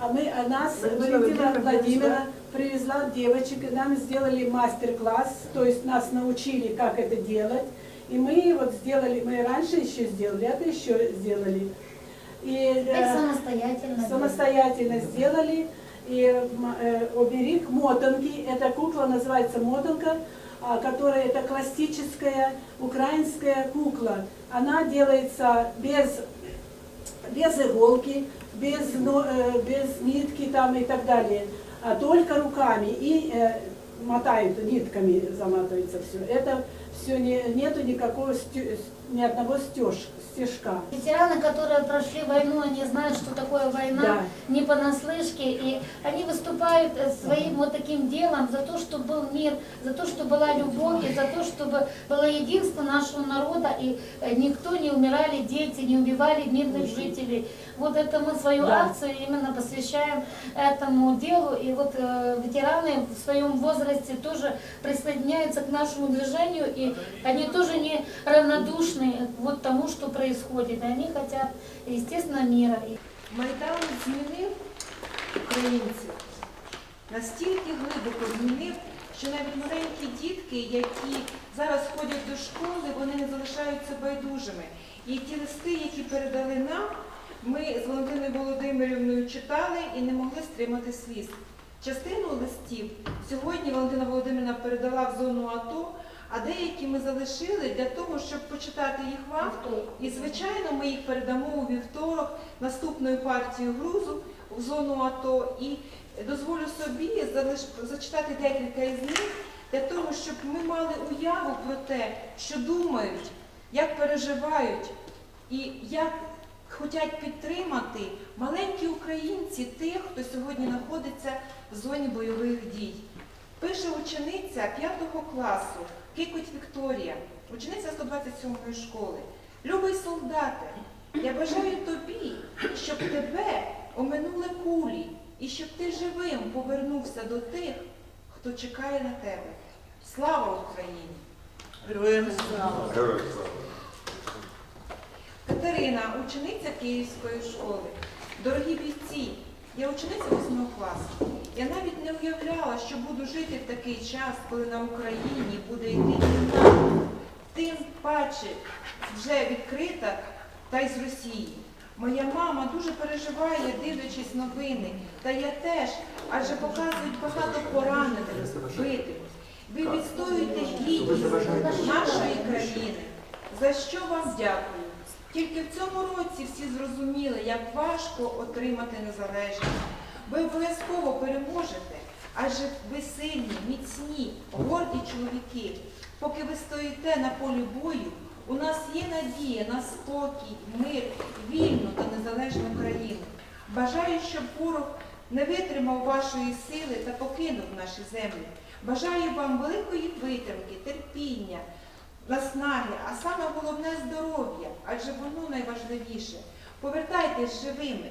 А мы, а нас Валентина Валентина Владимировна привезла девочек, и нам сделали мастер-класс, то есть нас научили, как это делать. И мы вот сделали, мы раньше еще сделали, это еще сделали. И Теперь э, самостоятельно. самостоятельно сделали. И э, оберег мотанки, эта кукла называется мотанка, а, которая это классическая украинская кукла. Она делается без, без иголки, без, э, без нитки там и так далее, а только руками и э, мотают, нитками заматывается все. Это все не, нету никакого ни одного стеж, стежка. Ветераны, которые прошли войну, они знают, что такое война, Да. не понаслышке, и они выступают э, своим вот таким делом за то, чтобы был мир, за то, чтобы была любовь, и за то, чтобы было единство нашего народа, и никто не умирали, дети не убивали мирных жителей. Вот это мы свою Да. акцию именно посвящаем этому делу, и вот э, ветераны в своем возрасте тоже присоединяются к нашему движению, и они тоже не равнодушны вот тому, что происходит. И они хотят, естественно, мира. И Майдан змінив українців, настільки глибоко змінив, що навіть маленькі дітки, які зараз ходять до школи, вони не залишаються байдужими. І ті листи, які передали нам, ми з Валентиною Володимирівною читали і не могли стримати сліз. Частину листів сьогодні Валентина Володимирівна передала в зону АТО, а деякі ми залишили для того, щоб почитати їх вам. І, звичайно, ми їх передамо у вівторок наступною партією грузу в зону АТО. І дозволю собі зачитати декілька із них для того, щоб ми мали уяву про те, що думають, як переживають і як хочуть підтримати маленькі українці тих, хто сьогодні знаходиться в зоні бойових дій. Пише учениця 5 класу Кикуть Вікторія, учениця 127 школи. Любий солдате, я бажаю тобі, щоб тебе оминули кулі, і щоб ти живим повернувся до тих, хто чекає на тебе. Слава Україні! Героям слава. Катерина, учениця Київської школи. Дорогі бійці, я учениця 8 класу. Я навіть не уявляла, що буду жити в такий час, коли на Україні буде йти війна. Тим паче вже відкрита та й з Росії. Моя мама дуже переживає, дивлячись новини. Та я теж, адже показують багато поранених, вбитих. Ви відстоюєте гідність нашої країни. За що вам дякую? Тільки в цьому році всі зрозуміли, як важко отримати незалежність. Ви обов'язково переможете, адже ви сильні, міцні, горді чоловіки. Поки ви стоїте на полі бою, у нас є надія на спокій, мир, вільну та незалежну країну. Бажаю, щоб ворог не витримав вашої сили та покинув наші землі. Бажаю вам великої витримки, терпіння, наснаги, а саме головне здоров'я, адже воно найважливіше. Повертайтесь живими.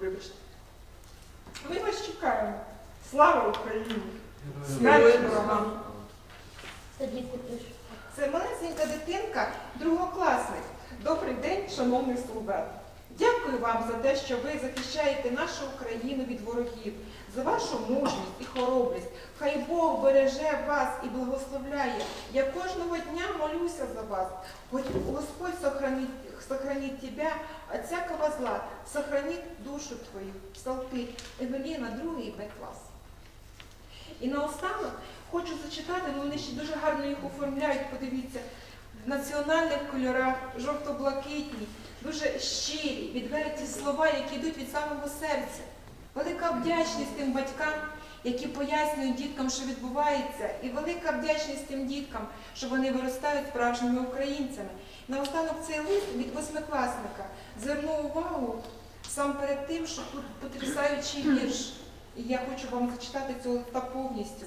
Вибачте. Ми вас чекаємо. Слава Україні! Смерть ворогам! Це малесенька дитинка, другокласник. Добрий день, шановний солдат. Дякую вам за те, що ви захищаєте нашу Україну від ворогів, за вашу мужність і хоробрість. Хай Бог береже вас і благословляє. Я кожного дня молюся за вас. Господь сохранить, сохранить тебе от всякого зла, сохранить душу твою. Псалти Евеліна, другий Б клас. І наостанок хочу зачитати, ну вони ще дуже гарно їх оформляють, подивіться, в національних кольорах, жовто-блакитні, дуже щирі, відверті слова, які йдуть від самого серця. Велика вдячність тим батькам, які пояснюють діткам, що відбувається, і велика вдячність тим діткам, що вони виростають справжніми українцями. Наостанок цей лист від восьмикласника звернув увагу сам перед тим, що тут потрясаючий вірш. І я хочу вам зачитати цього листа повністю.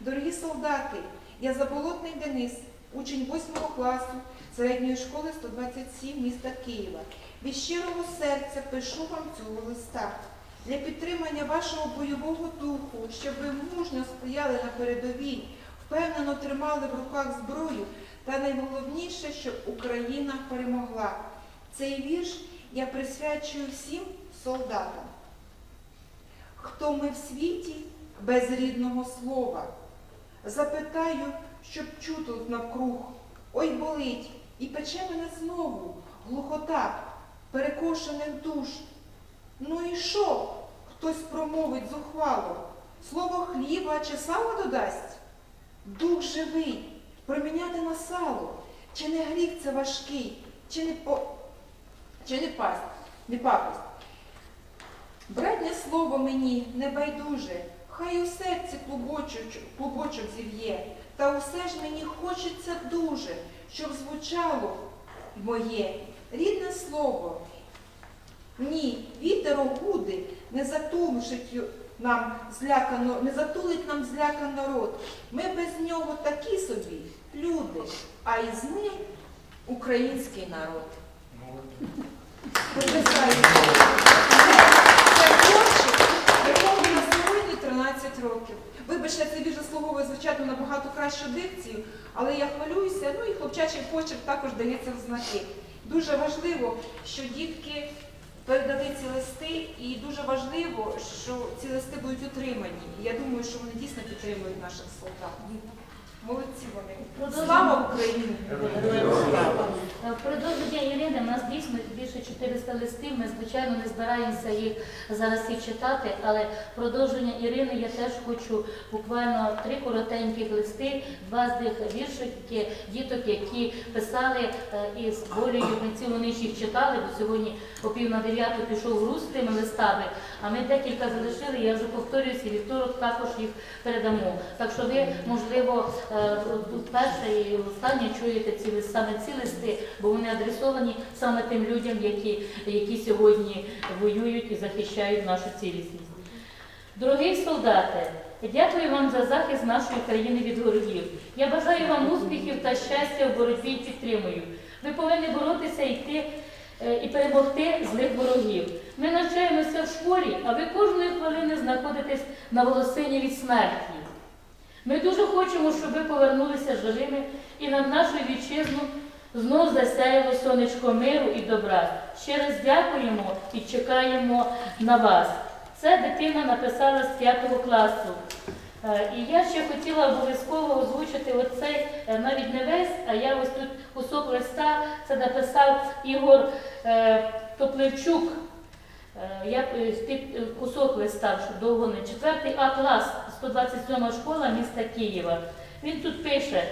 Дорогі солдати, я Заболотний Денис, учень 8 класу середньої школи 127 міста Києва. Від щирого серця пишу вам цього листа для підтримання вашого бойового духу, щоб ви мужньо стояли на передовій, впевнено тримали в руках зброю, та найголовніше, щоб Україна перемогла. Цей вірш я присвячую всім солдатам. Хто ми в світі без рідного слова? Запитаю, щоб чути навкруг. Ой болить, і пече мене знову, глухота, перекошених душ. Ну і що? Хтось промовить зухвало, слово хліба чи сала додасть? Дух живий, проміняти на сало, чи не гріх це важкий, чи не по... чи не пасть, не пакость. Братнє слово мені не байдуже, хай у серці клубочок, клубочок зів'є, та усе ж мені хочеться дуже, щоб звучало моє рідне слово. Ні, вітер огуди не затулишить ю- нам злякано, не затулить нам злякан народ. Ми без нього такі собі люди, а із ним український народ. Це якому на сьогодні 13 років. Вибачте, цей вірш заслуговує, звичайно, набагато кращу дикцію, але я хвилююся, ну і хлопчачий почерк також дається в знаки. Дуже важливо, що дітки передали ці листи, і дуже важливо, що ці листи будуть отримані. І я думаю, що вони дійсно підтримують наших солдат. Молодці вони. Слава Україні! В продовження Ірини, нас дійсно більше 400 листів. Ми, звичайно, не збираємося їх зараз всі читати, але продовження Ірини я теж хочу буквально три коротеньких листи, два з них віршики діток, які писали е, із волею юнаців, вони ж їх читали, бо сьогодні о пів на дев'яту пішов груз з тими листами, а ми декілька залишили, я вже повторююся, і вівторок також їх передамо. Так що ви, можливо, е, перше і останнє чуєте ці саме ці листи, бо вони адресовані саме тим людям, які, які сьогодні воюють і захищають нашу цілісність. Дорогі солдати, дякую вам за захист нашої країни від ворогів. Я бажаю вам успіхів та щастя в боротьбі і підтримую. Ви повинні боротися йти е, і перемогти злих ворогів. Ми навчаємося в школі, а ви кожної хвилини знаходитесь на волосині від смерті. Ми дуже хочемо, щоб ви повернулися живими і над нашою вітчизну знов засяяло сонечко миру і добра. Ще раз дякуємо і чекаємо на вас. Це дитина написала з 5 класу. Е, І я ще хотіла обов'язково озвучити оцей, е, навіть не весь, а я ось тут кусок листа, це написав Ігор е, Топливчук. Я кусок листа, щоб довго не четвертий А клас, 127 школа міста Києва. Він тут пише: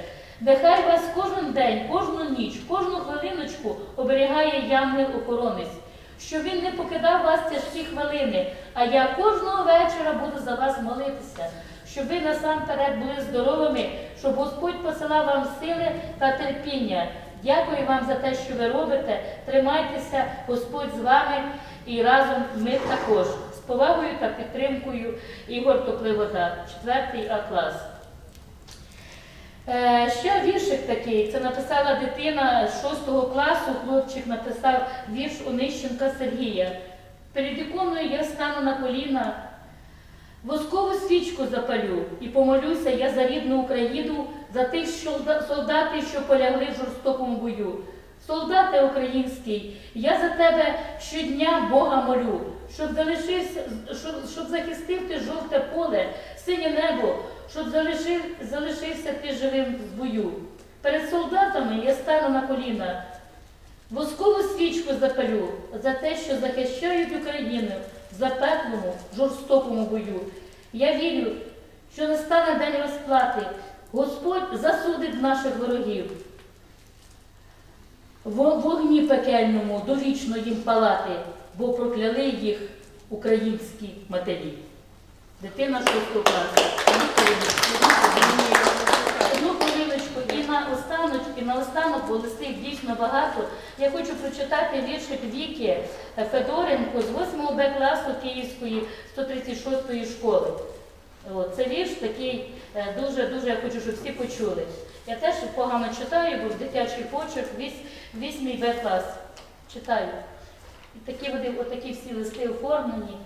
нехай вас кожен день, кожну ніч, кожну хвилиночку оберігає явний охоронець, щоб він не покидав вас тяжкі хвилини, а я кожного вечора буду за вас молитися, щоб ви насамперед були здоровими, щоб Господь посилав вам сили та терпіння. Дякую вам за те, що ви робите. Тримайтеся, Господь з вами і разом ми також. З повагою та підтримкою Ігор Топливода, 4 А клас. Е, ще віршик такий. Це написала дитина з 6 класу. Хлопчик написав вірш Онищенка Сергія. Перед іконою я стану на коліна, воскову свічку запалю і помолюся я за рідну Україну, за тих солда- солдатів, що полягли в жорстокому бою. Солдате український, я за тебе щодня Бога молю, щоб залишився, щоб, щоб захистив ти жовте поле, синє небо, щоб залишив, залишився ти живим в бою. Перед солдатами я стану на коліна, воскову свічку запалю за те, що захищають Україну в запеклому, жорстокому бою. Я вірю, що настане день розплати, Господь засудить наших ворогів. В вогні пекельному довічно їм палати, бо прокляли їх українські матері. Дитина шостого класу. Одну хвилиночку, І на останок, і на останок, бо листів дійсно багато. Я хочу прочитати віршик Віки Федоренко з 8 Б класу Київської 136 школи. Це вірш такий дуже-дуже я хочу, щоб всі почули. Я теж погано читаю, бо в дитячий почерк, вісь- вісьмий Б клас. Читаю. І такі вони, отакі всі листи оформлені.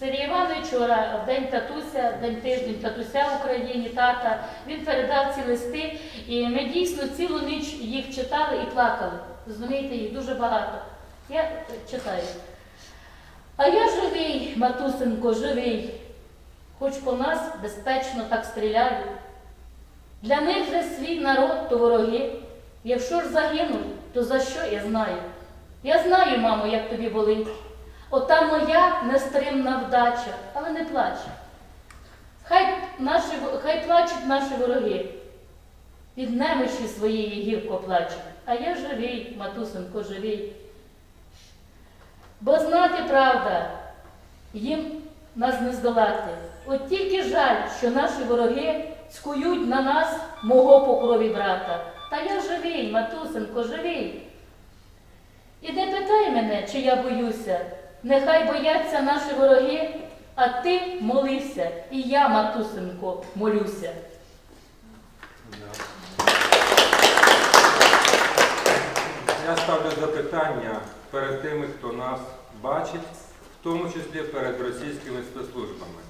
Сергій Іванович вчора в день татуся, день тиждень татуся в Україні, тата. Він передав ці листи, і ми дійсно цілу ніч їх читали і плакали. Розумієте, їх дуже багато. Я читаю. А я живий, матусинко, живий, хоч по нас безпечно так стріляють. Для них же свій народ то вороги. Якщо ж загинуть, то за що я знаю? Я знаю, мамо, як тобі болить. Ота моя нестримна вдача, але не плач. Хай, наші, хай плачуть наші вороги. Від немощі своєї гірко плачуть. А я живий, матусинко, живий. Бо знати правда, їм нас не здолати. От тільки жаль, що наші вороги скують на нас мого по крові брата. Та я живий, матусинко, живий. І не питай мене, чи я боюся. Нехай бояться наші вороги, а ти молився, і я, матусинко, молюся. Я ставлю запитання перед тими, хто нас бачить, в тому числі перед російськими спецслужбами.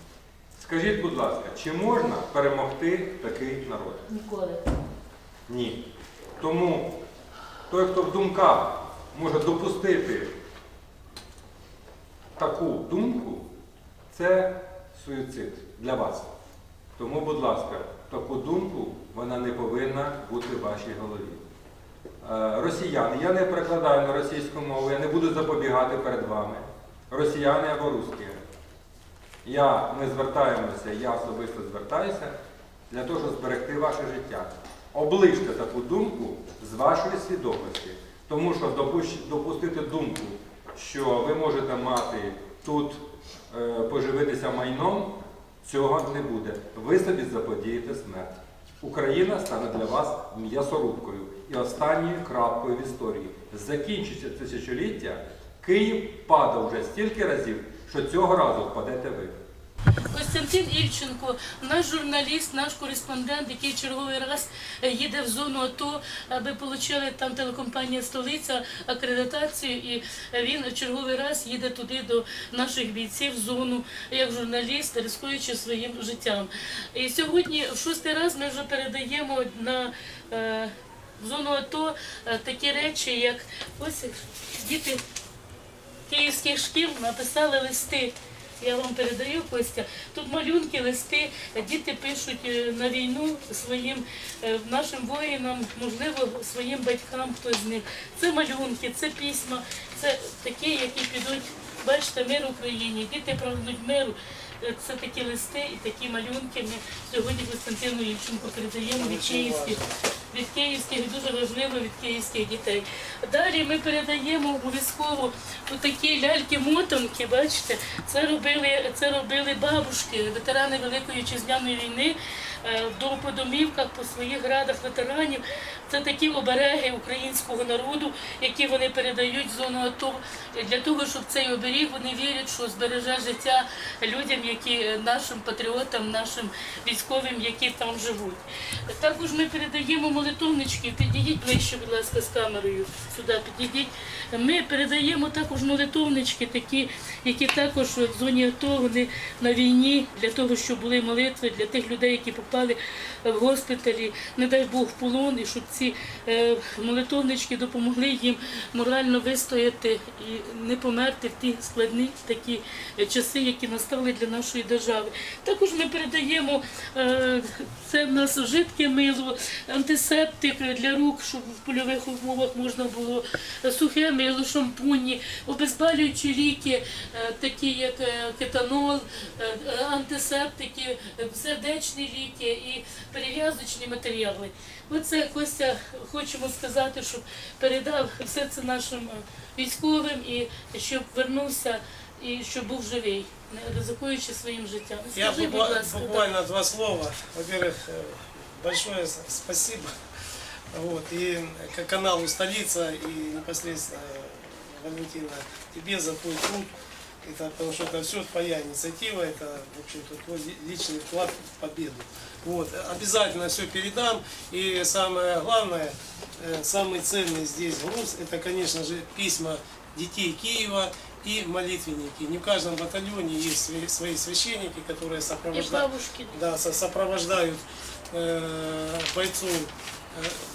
Скажіть, будь ласка, чи можна перемогти такий народ? Ніколи. Ні. Тому той, хто в думках може допустити таку думку, це суїцид для вас. Тому, будь ласка, таку думку вона не повинна бути в вашій голові. Е, Росіяни, я не перекладаю на російську мову, я не буду запобігати перед вами. Росіяни або русські. Я не звертаємося, я особисто звертаюся для того, щоб зберегти ваше життя. Оближте таку думку з вашої свідомості. Тому що допустити думку, що ви можете мати тут е, поживитися майном, цього не буде. Ви собі заподієте смерть. Україна стане для вас м'ясорубкою і останньою крапкою в історії. Закінчиться тисячоліття, Київ падав вже стільки разів, що цього разу впадете ви. Костянтин Ільченко, наш журналіст, наш кореспондент, який черговий раз е, їде в зону АТО, аби отримали там телекомпанія Столиця акредитацію, і він черговий раз їде туди до наших бійців в зону як журналіст, рискуючи своїм життям. І сьогодні в шостий раз ми вже передаємо на е, в зону АТО е, такі речі, як ось діти київських шкіл написали листи. Я вам передаю, Костя. Тут малюнки, листи, діти пишуть е, на війну своїм е, нашим воїнам, можливо, своїм батькам хтось з них. Це малюнки, це письма, це такі, які підуть, бачите, мир Україні, діти прагнуть миру. Е, Це такі листи і такі малюнки ми сьогодні Костянтину Ільченку передаємо від від київських, дуже важливо від київських дітей. Далі ми передаємо обов'язково такі ляльки-мотанки, бачите, це робили, це робили бабушки, ветерани Великої Вітчизняної війни в до по домівках, по своїх градах ветеранів. Це такі обереги українського народу, які вони передають зону АТО для того, щоб цей оберіг вони вірять, що збереже життя людям, які е, нашим патріотам, нашим військовим, які там живуть. Також ми передаємо молитовнички. Підійдіть ближче, будь ласка, з камерою сюди. Підійдіть. Ми передаємо також молитовнички, такі, які також в зоні АТО вони на війні для того, щоб були молитви для тих людей, які попали в госпіталі, не дай Бог в полон, і щоб ці е, молитовнички допомогли їм морально вистояти і не померти в ті складні такі е, часи, які настали для нашої держави. Також ми передаємо е, це в нас жидке мило, антисептик для рук, щоб в польових умовах можна було сухе мило, шампуні, обезболюючі ліки, такі як кетанол, антисептики, сердечні ліки і перев'язочні матеріали. Оце Костя хочемо сказати, щоб передав все це нашим е, військовим і щоб вернувся і щоб був живий, не ризикуючи своїм життям. Я Скажи, будь буква- ласка, буквально два слова. Во-первых, э, большое с- спасибо. Вот, и к каналу «Столица» и непосредственно э, Валентина тебе за твой труд. Это, потому что это все твоя инициатива, это, в общем-то, твой ли- личный вклад в победу. Вот, обязательно все передам. И самое главное, э, самый ценный здесь груз, это, конечно же, письма детей Киева и молитвенники. Не в каждом батальоне есть свои, священники, которые сопровождают да, со- сопровождают э, бойцов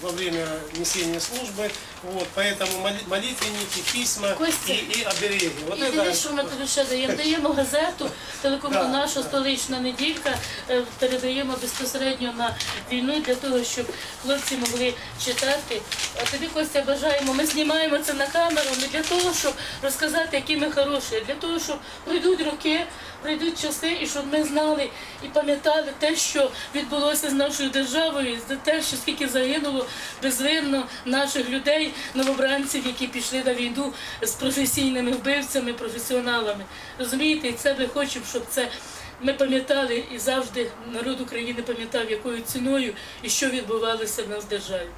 во время несения службы. Вот, поэтому моли- молитвенники, письма Костя, и, и обереги. Вот І это дивись, що ми тобі ще даємо. Даємо газету, телеком Да, наша да. столична неділька. е, Передаємо безпосередньо на війну для того, щоб хлопці могли читати. А тобі Костя бажаємо. Ми знімаємо це на камеру не для того, щоб розказати, які ми хороші, а для того, щоб пройдуть роки, пройдуть часи, і щоб ми знали і пам'ятали те, що відбулося з нашою державою, за те, що скільки загинуло безвинно наших людей, новобранців, які пішли на війну з професійними вбивцями, професіоналами. Розумієте, це ми хочемо, щоб це. Ми пам'ятали і завжди народ України пам'ятав, якою ціною і що відбувалося в нас в державі.